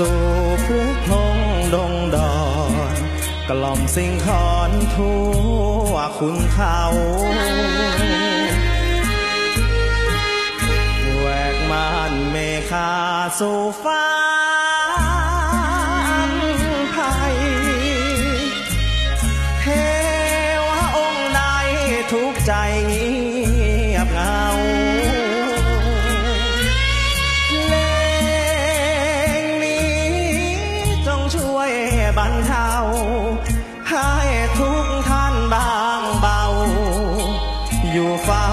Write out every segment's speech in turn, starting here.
สู่พฤกพงดงดอนกล่อมสิ่งขอนทั่วคุณเขาแหวกม่านเมฆาสู่ฟ้าไพเทวองค์ใดทุกข์ใจเช่วยบรรเทาให้ทุกท่านบางเบา อยู่เฝ้า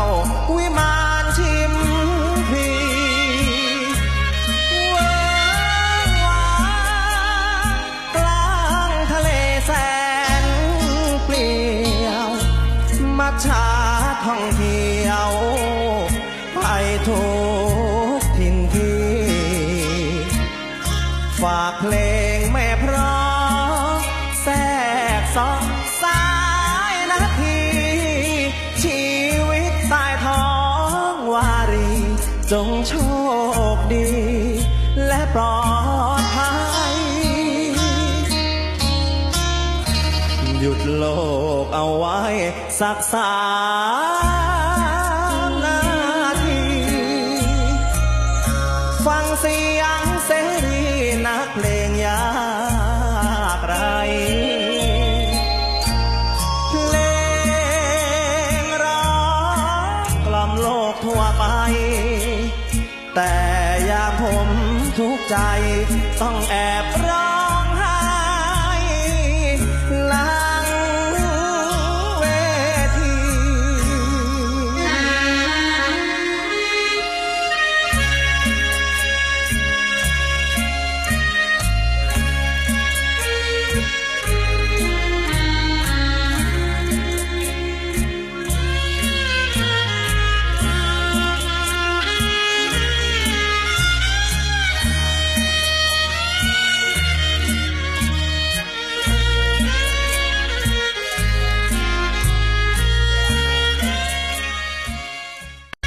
วิมานชิมพีเวงวางกลางทะเลแสนเปลี่ยวมัจฉาท่องเที่ยว ไปทุกทินที่ ฝากเพลง พราะแทรกซอกสายนาที ชีวิตตายท้องวารี จงโชคดี และปลอดภัย หยุดโลกเอาไว้สักสามนาที ฟังเสียงเสรีนักเพลงยา ไป แต่ยามผมทุกใจต้องแอบรัก